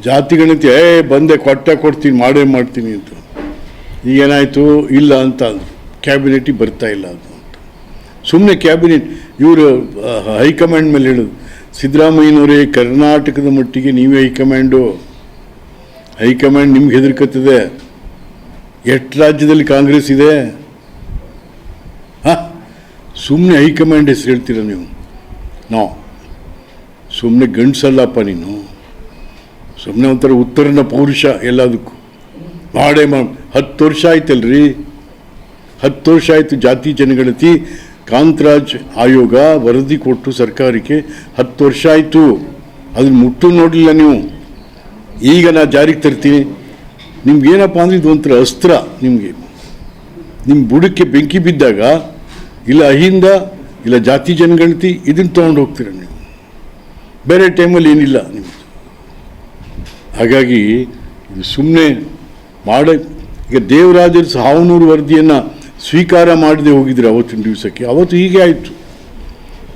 ಜಾತಿ ಗಣಿತ, ಏ, ಬಂದೆ, ಕೊಟ್ಟೆ ಕೊಡ್ತೀನಿ, ಮಾಡೇ ಮಾಡ್ತೀನಿ ಅಂತ. ಈಗೇನಾಯಿತು? ಇಲ್ಲ ಅಂತ ಅಂದ್ರು. ಕ್ಯಾಬಿನೆಟಿಗೆ ಬರ್ತಾ ಇಲ್ಲ ಅದು ಅಂತ. ಸುಮ್ಮನೆ ಕ್ಯಾಬಿನೆಟ್, ಇವರು ಹೈಕಮಾಂಡ್ ಮೇಲೆ ಹೇಳೋದು, ಸಿದ್ದರಾಮಯ್ಯನವರೇ, ಕರ್ನಾಟಕದ ಮಟ್ಟಿಗೆ ನೀವೇ ಹೈಕಮಾಂಡು. ಹೈಕಮಾಂಡ್ ನಿಮ್ಗೆ ಹೆದರ್ಕತ್ತದೆ. ಎಷ್ಟು ರಾಜ್ಯದಲ್ಲಿ ಕಾಂಗ್ರೆಸ್ ಇದೆ? ಹಾಂ? ಸುಮ್ಮನೆ ಹೈಕಮಾಂಡ್ ಹೆಸರು ಹೇಳ್ತೀರ ನೀವು? ನೋ. ಸುಮ್ಮನೆ ಗಂಡಸಲ್ಲಪ್ಪ ನೀನು. ಸುಮ್ಮನೆ ಒಂಥರ ಉತ್ತರನ ಪೌರುಷ ಎಲ್ಲದಕ್ಕೂ. ಮಾಡೇ ಮಾ, ಹತ್ತು ವರ್ಷ ಆಯ್ತಲ್ರಿ? ಹತ್ತು ವರ್ಷ ಆಯಿತು ಜಾತಿ ಜನಗಣತಿ, ಕಾಂತರಾಜ್ ಆಯೋಗ ವರದಿ ಕೊಟ್ಟು ಸರ್ಕಾರಕ್ಕೆ ಹತ್ತು ವರ್ಷ ಆಯಿತು. ಅದನ್ನು ಮುಟ್ಟು ನೋಡಲಿಲ್ಲ ನೀವು. ಈಗ ನಾ ಜಾರಿಗೆ ತರ್ತೀನಿ. ನಿಮ್ಗೇನಪ್ಪ ಅಂದರೆ ಇದು ಒಂಥರ ಅಸ್ತ್ರ ನಿಮಗೆ. ನಿಮ್ಮ ಬುಡಕ್ಕೆ ಬೆಂಕಿ ಬಿದ್ದಾಗ, ಇಲ್ಲ ಅಹಿಂದ, ಇಲ್ಲ ಜಾತಿ ಜನಗಣತಿ, ಇದನ್ನು ತೊಗೊಂಡು ಹೋಗ್ತೀರ ನೀವು. ಬೇರೆ ಟೈಮಲ್ಲಿ ಏನಿಲ್ಲ ನಿಮ್ಮದು ಹಾಗಾಗಿ ಸುಮ್ಮನೆ ಮಾಡ, ಈಗ ದೇವರಾಜರು ಸಾವನೂರು ವರದಿಯನ್ನು ಸ್ವೀಕಾರ ಮಾಡದೆ ಹೋಗಿದ್ರು ಅವತ್ತಿನ ದಿವಸಕ್ಕೆ. ಅವತ್ತು ಹೀಗೆ ಆಯಿತು.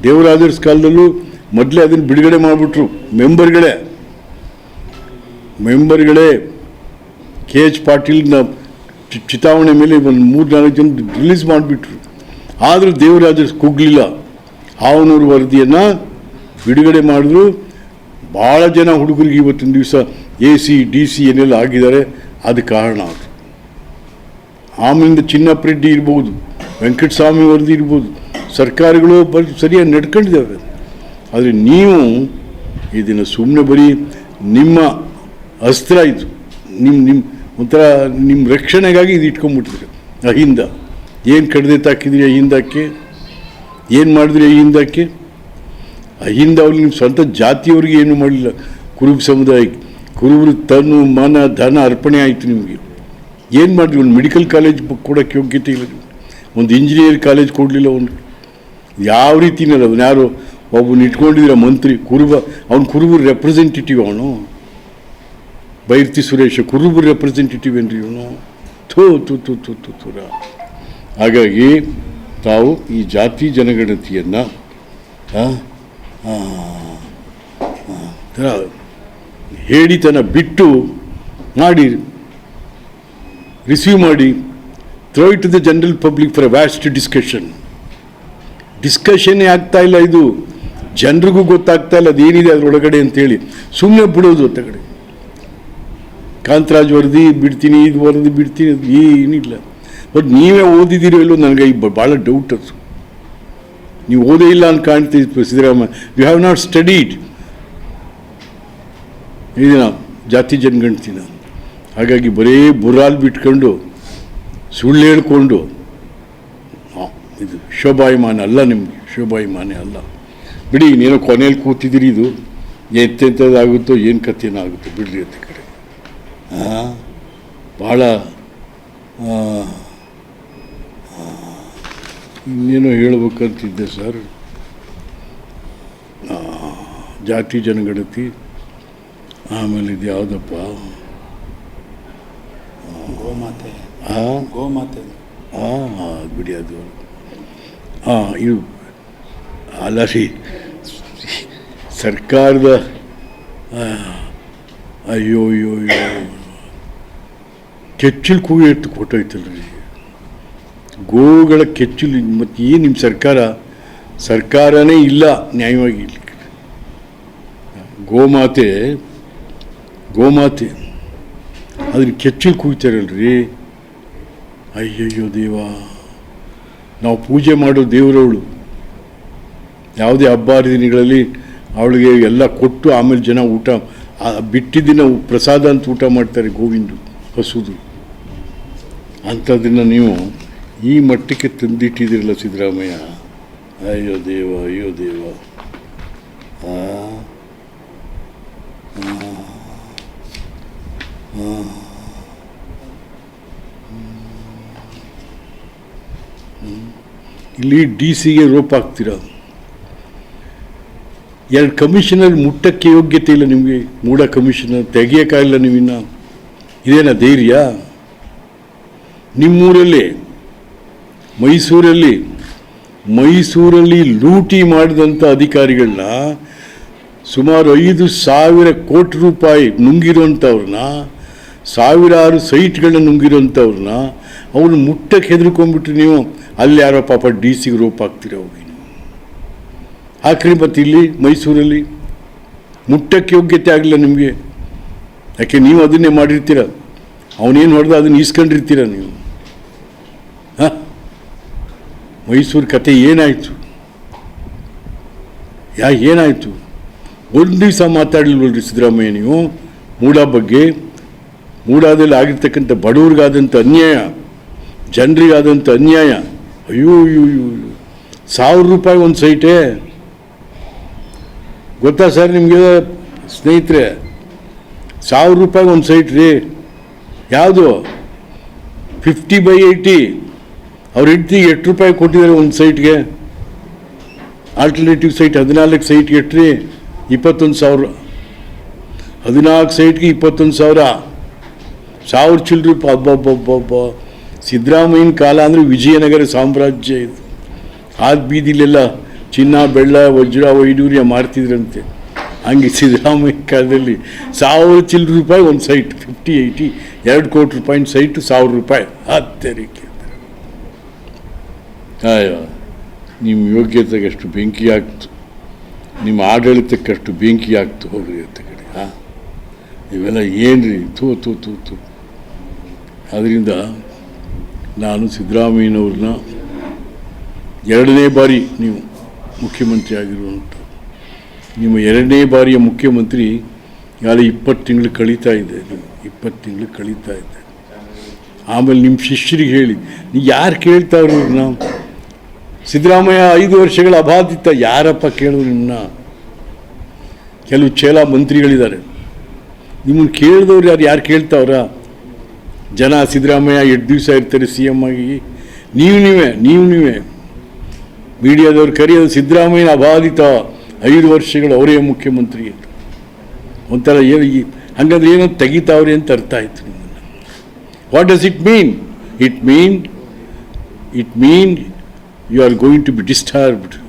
ದೇವರಾಜರ್ಸ್ ಕಾಲದಲ್ಲೂ ಮೊದಲೇ ಅದನ್ನು ಬಿಡುಗಡೆ ಮಾಡಿಬಿಟ್ರು. ಮೆಂಬರ್ಗಳೇ. ಮೆಂಬರ್ಗಳೇ ಕೆ ಎಚ್ ಪಾಟೀಲ್ನ ಚಿತಾವಣೆ ಮೇಲೆ ಒಂದು ಮೂರು ನಾಲ್ಕು ಜನ ರಿಲೀಸ್ ಮಾಡಿಬಿಟ್ರು. ಆದರೂ ದೇವರಾಜರ್ಸ್ ಕುಗ್ಲಿಲ್ಲ. ಹಾವನೂರು ವರದಿಯನ್ನು ಬಿಡುಗಡೆ ಮಾಡಿದ್ರು. ಭಾಳ ಜನ ಹುಡುಗರಿಗೆ ಇವತ್ತಿನ ದಿವಸ ಎ ಸಿ, ಡಿ ಸಿ ಏನೆಲ್ಲ ಆಗಿದ್ದಾರೆ, ಅದು ಕಾರಣ ಅದು. ಆಮೇಲಿಂದ ಚಿನ್ನಪ್ಪ ರೆಡ್ಡಿ ಇರ್ಬೋದು, ವೆಂಕಟಸ್ವಾಮಿ ವರದಿ ಇರ್ಬೋದು, ಸರ್ಕಾರಗಳು ಬರ್ ಸರಿಯಾಗಿ ನಡ್ಕೊಂಡಿದ್ದಾವೆ. ಆದರೆ ನೀವು ಇದನ್ನು ಸುಮ್ಮನೆ ಬರೀ ನಿಮ್ಮ ಅಸ್ತ್ರ ಇದು ನಿಮ್ಮ ನಿಮ್ಮ ಒಂಥರ ನಿಮ್ಮ ರಕ್ಷಣೆಗಾಗಿ ಇದು ಇಟ್ಕೊಂಡ್ಬಿಟ್ಟಿದ್ರಿ ಅಹಿಂದ. ಏನು ಕಡ್ದೆ ತಾಕಿದ್ರಿ ಅಹಿಂದಕ್ಕೆ? ಏನು ಮಾಡಿದ್ರಿ ಅಹಿಂದಕ್ಕೆ? ಅಹಿಂದ ಅವ್ರು ನಿಮ್ಮ ಸ್ವಂತ ಜಾತಿಯವ್ರಿಗೆ ಏನು ಮಾಡಲಿಲ್ಲ. ಕುರುಬ ಸಮುದಾಯಕ್ಕೆ. ಕುರುಬರು ತನು ಮನ ಧನ ಅರ್ಪಣೆ ಆಯಿತು ನಿಮಗೆ. ಏನು ಮಾಡಿರಿ ಒಂದು ಮೆಡಿಕಲ್ ಕಾಲೇಜ್ ಕೊಡೋಕ್ಕೆ ಯೋಗ್ಯತೆ ಇಲ್ಲ. ಒಂದು ಇಂಜಿನಿಯರ್ ಕಾಲೇಜ್ ಕೊಡಲಿಲ್ಲ ಅವನು. ಯಾವ ರೀತಿನಲ್ಲ ಅವನು? ಯಾರು? ಒಬ್ಬನ ಇಟ್ಕೊಂಡಿದ್ರೆ ಮಂತ್ರಿ, ಕುರುಬ. ಅವನು ಕುರುಬರ ರೆಪ್ರೆಸೆಂಟೇಟಿವ್ ಅವನು. ಬೈರ್ತಿ ಸುರೇಶ ಕುರುಬರ ರೆಪ್ರೆಸೆಂಟೇಟಿವ್ ಏನ್ರಿ ಇವನು? ಥೂ ತು ತು ತು ತು ತುರ ಹಾಗಾಗಿ ತಾವು ಈ ಜಾತಿ ಜನಗಣತಿಯನ್ನು ಹೇಳಿತನ ಬಿಟ್ಟು ಮಾಡಿ ರಿಸೀವ್ ಮಾಡಿ throw it to the general public for vast discussion ಡಿಸ್ಕಷನ್ನೇ ಆಗ್ತಾ ಇಲ್ಲ ಇದು. ಜನರಿಗೂ ಗೊತ್ತಾಗ್ತಾ ಇಲ್ಲ ಅದೇನಿದೆ ಅದರೊಳಗಡೆ ಅಂತೇಳಿ. ಸುಮ್ಮನೆ ಬಿಡೋದು ಹೊತ್ತಗಡೆ ಕಾಂತರಾಜ್ ವರದಿ ಬಿಡ್ತೀನಿ, ಇದು ವರದಿ ಬಿಡ್ತೀನಿ, ಅದು ಏನಿಲ್ಲ. ಬಟ್ ನೀವೇ ಓದಿದ್ದೀರೋ ಇಲ್ಲೋ ನನಗೆ ಈ ಭಾಳ ಡೌಟ್ ಅದು. ನೀವು ಓದೇ ಇಲ್ಲ ಅಂತ ಕಾಣ್ತೀವಿ Siddaramaiah. You have not studied ಇದನ್ನ ಜಾತಿ ನಾನು ಹಾಗಾಗಿ ಬರೀ ಬುರಾಲ್ ಬಿಟ್ಕೊಂಡು ಸುಳ್ಳು ಹೇಳ್ಕೊಂಡು ಇದು ಶೋಭಾಯಮಾನ ಅಲ್ಲ ನಿಮಗೆ, ಶೋಭಾಯಮಾನ ಅಲ್ಲ. ಬಿಡಿ, ನೀನು ಕೊನೆಯಲ್ಲಿ ಕೂತಿದ್ದೀರಿ ಇದು, ಎಂತೆಂಥದ್ದಾಗುತ್ತೋ ಏನು ಕಥೆನೋ ಆಗುತ್ತೋ, ಬಿಡ್ರಿ ಅಂತ ಕಡೆ. ಭಾಳ ಇನ್ನೇನೋ ಹೇಳ್ಬೇಕಂತಿದ್ದೆ ಸರ್. ಜಾತಿ, ಜನಗಣತಿ ಆಮೇಲೆ ಇದು ಯಾವುದಪ್ಪ? ಗೋಮಾತೆ. ಹಾಂ ಗೋಮಾತೆ. ಹಾಂ ಬಿಡಿ ಅದು. ಹಾಂ ಇವು ಅಲ್ಲ ರೀ ಸರ್ಕಾರದ ಅಯ್ಯೋ ಅಯ್ಯೋ ಅಯ್ಯೋ. ಕೆಚ್ಚಲು ಕೂಗಿ ಎತ್ತು ಕೊಟ್ಟೋಯ್ತಲ್ರಿ. ಗೋಗಳ ಕೆಚ್ಚಲು ಮತ್ತು ಏನು ನಿಮ್ಮ ಸರ್ಕಾರ? ಸರ್ಕಾರನೇ ಇಲ್ಲ ನ್ಯಾಯವಾಗಿ ಇಲ್ಲಿ ಗೋಮಾತೆ ಗೋಮಾತೆ. ಅದನ್ನು ಕೆಚ್ಚಿ ಕೂಗ್ತಾರಲ್ರಿ ಅಯ್ಯಯ್ಯೋ ದೇವ. ನಾವು ಪೂಜೆ ಮಾಡೋ ದೇವರವಳು. ಯಾವುದೇ ಹಬ್ಬ ಹರಿದಿನಗಳಲ್ಲಿ ಅವಳಿಗೆ ಎಲ್ಲ ಕೊಟ್ಟು ಆಮೇಲೆ ಜನ ಊಟ ಬಿಟ್ಟಿದ್ದಿನ ಪ್ರಸಾದ ಅಂತ ಊಟ ಮಾಡ್ತಾರೆ ಗೋವಿಂದು ಹಸುದು. ಅಂಥದ್ದನ್ನು ನೀವು ಈ ಮಟ್ಟಕ್ಕೆ ತಂದಿಟ್ಟಿದ್ದೀರಲ್ಲ ಸಿದ್ದರಾಮಯ್ಯ. ಅಯ್ಯೋ ದೇವ ಅಯ್ಯೋ ದೇವ. ಆ, ಇಲ್ಲಿ ಡಿ ಸಿಗೆ ರೋಪ್ ಆಗ್ತಿರೋದು ಎರಡು ಕಮಿಷನರ್ ಮುಟ್ಟಕ್ಕೆ ಯೋಗ್ಯತೆ ಇಲ್ಲ ನಿಮಗೆ ಮೂಡ ಕಮಿಷನರ್ ತೆಗಿಯೋಕ್ಕಾಗಿಲ್ಲ ನೀವಿನ್ನ ಇದೇನ ಧೈರ್ಯ? ನಿಮ್ಮೂರಲ್ಲಿ, ಮೈಸೂರಲ್ಲಿ ಮೈಸೂರಲ್ಲಿ ಲೂಟಿ ಮಾಡಿದಂಥ ಅಧಿಕಾರಿಗಳನ್ನ ಸುಮಾರು ಐದು ಸಾವಿರ ಕೋಟಿ ರೂಪಾಯಿ ನುಂಗಿರೋಂಥವ್ರನ್ನ ಸಾವಿರಾರು ಸೈಟ್ಗಳನ್ನ ನುಂಗಿರೋಂಥವ್ರನ್ನ ಅವ್ರನ್ನ ಮುಟ್ಟಕ್ಕೆ ಹೆದರ್ಕೊಂಡ್ಬಿಟ್ಟು ನೀವು ಅಲ್ಲಿ ಯಾರೋ ಪಾಪ ಡಿ ಸಿಗೆ ರೋಪ್ ಹಾಕ್ತೀರ ಹೋಗಿ ಹಾಕ್ರಿ ಮತ್ತು ಇಲ್ಲಿ ಮೈಸೂರಲ್ಲಿ ಮುಟ್ಟಕ್ಕೆ ಯೋಗ್ಯತೆ ಆಗಲಿಲ್ಲ ನಿಮಗೆ. ಯಾಕೆ ನೀವು ಅದನ್ನೇ ಮಾಡಿರ್ತೀರ? ಅವನೇನು ಹೊಡೆದ ಅದನ್ನು ಈಸ್ಕೊಂಡಿರ್ತೀರ ನೀವು? ಹಾಂ? ಮೈಸೂರು ಕತೆ ಏನಾಯಿತು? ಯಾ, ಏನಾಯಿತು? ಒಂದು ದಿವಸ ಮಾತಾಡಲಿಲ್ವಲ್ರಿ ಸಿದ್ದರಾಮಯ್ಯ ನೀವು? ಮೂಡ ಬಗ್ಗೆ? ಮೂಡಾದಲ್ಲಿ ಆಗಿರ್ತಕ್ಕಂಥ ಬಡವ್ರಿಗಾದಂಥ ಅನ್ಯಾಯ? ಜನರಿಗಾದಂಥ ಅನ್ಯಾಯ. ಅಯ್ಯೋ ಅಯ್ಯೋ. ಸಾವಿರ ರೂಪಾಯಿ ಒಂದು ಸೈಟೇ. ಗೊತ್ತಾ ಸರ್ ನಿಮಗೆ, ಸ್ನೇಹಿತರೆ? ಸಾವಿರ ರೂಪಾಯಿ ಒಂದು ಸೈಟ್ ರೀ. ಯಾವುದು? ಫಿಫ್ಟಿ ಬೈ ಏಯ್ಟಿ ಅವ್ರು ಹೆಂಡ್ತಿಗೆ ಎಷ್ಟು ರೂಪಾಯಿ ಕೊಟ್ಟಿದ್ದಾರೆ ಒಂದು ಸೈಟ್ಗೆ? ಆಲ್ಟರ್ನೇಟಿವ್ ಸೈಟ್, ಹದಿನಾಲ್ಕು ಸೈಟ್ಗೆ ಎಟ್ರಿ ಇಪ್ಪತ್ತೊಂದು ಸಾವಿರ. ಹದಿನಾಲ್ಕು ಸೈಟ್ಗೆ ಇಪ್ಪತ್ತೊಂದು ಸಾವಿರ. ಸಾವಿರ ಚಿಲ್ಲರೆ ಅಬ್ಬಬ್ಬಬ್ಬಬ್ಬ. ಸಿದ್ದರಾಮಯ್ಯನ ಕಾಲ ಅಂದರೆ ವಿಜಯನಗರ ಸಾಮ್ರಾಜ್ಯ ಇದು. ಆದ ಬೀದಿಲೆಲ್ಲ ಚಿನ್ನ, ಬೆಳ್ಳ ವಜ್ರ ವೈಡೂರ್ಯ ಮಾರ್ತಿದ್ರಂತೆ. ಹಂಗೆ ಸಿದ್ದರಾಮಯ್ಯ ಕಾಲದಲ್ಲಿ ಸಾವಿರ ಚಿಲ್ಲರ ರೂಪಾಯಿ ಒಂದು ಸೈಟ್ ಫಿಫ್ಟಿ ಏಯ್ಟಿ ಎರಡು ಕೋಟಿ ರೂಪಾಯಿನ ಸೈಟು, ಸಾವಿರ ರೂಪಾಯಿ. ಅತ್ಯರಿಕೆ ಅಯ್ಯೋ, ನಿಮ್ಮ ಯೋಗ್ಯತೆಗಷ್ಟು ಬೆಂಕಿ ಆಗ್ತು. ನಿಮ್ಮ ಆಡಳಿತಕ್ಕಷ್ಟು ಬೆಂಕಿ ಆಗ್ತು ಹೋಗ್ರಿ ಅಂತ ಕಡೆ, ಹಾಂ? ಇವೆಲ್ಲ ಏನು ರೀ ತೂ ತೂ ತೂ ತೂ ಅದರಿಂದ ನಾನು ಸಿದ್ದರಾಮಯ್ಯನವ್ರನ್ನ ಎರಡನೇ ಬಾರಿ ನೀವು ಮುಖ್ಯಮಂತ್ರಿ ಆಗಿರುವಂಥ ನಿಮ್ಮ ಎರಡನೇ ಬಾರಿಯ ಮುಖ್ಯಮಂತ್ರಿ ಯಾರು ಇಪ್ಪತ್ತು ತಿಂಗಳು ಕಳೀತಾ ಇದೆ ಇಪ್ಪತ್ತು ತಿಂಗಳು ಕಳೀತಾ ಇದೆ. ಆಮೇಲೆ ನಿಮ್ಮ ಶಿಷ್ಯರಿಗೆ ಹೇಳಿ ನೀವು ಯಾರು ಕೇಳ್ತಾ ಇವ್ರನ್ನ? ಸಿದ್ದರಾಮಯ್ಯ ಐದು ವರ್ಷಗಳ ಅಬಾಧಿತ, ಯಾರಪ್ಪ ಕೇಳಿದ್ರು ನಿಮ್ಮನ್ನ? ಕೆಲವು ಚೇಲ ಮಂತ್ರಿಗಳಿದ್ದಾರೆ. ನಿಮ್ಮನ್ನು ಕೇಳಿದವ್ರು ಯಾರು ಯಾರು ಕೇಳ್ತಾವ್ರ? ಜನ ಸಿದ್ದರಾಮಯ್ಯ ಎಷ್ಟು ದಿವಸ ಇರ್ತಾರೆ ಸಿ ಎಂ ಆಗಿ. ನೀವು ನೀವೇ ನೀವು ನೀವೇ. ಮೀಡಿಯಾದವ್ರು ಕರೆಯೋದು ಸಿದ್ದರಾಮಯ್ಯ ಅಬಾಧಿತ ಐದು ವರ್ಷಗಳು ಅವರೇ ಮುಖ್ಯಮಂತ್ರಿ ಅಂತ. ಒಂಥರ ಏನು ಈ, ಹಂಗಂದ್ರೆ ಏನೋ ತೆಗಿತಾವ್ರೆ ಅಂತ ಅರ್ಥ ಆಯ್ತು ನಿಮ್ಮನ್ನು. What does it mean it mean it mean you are going to be disturbed.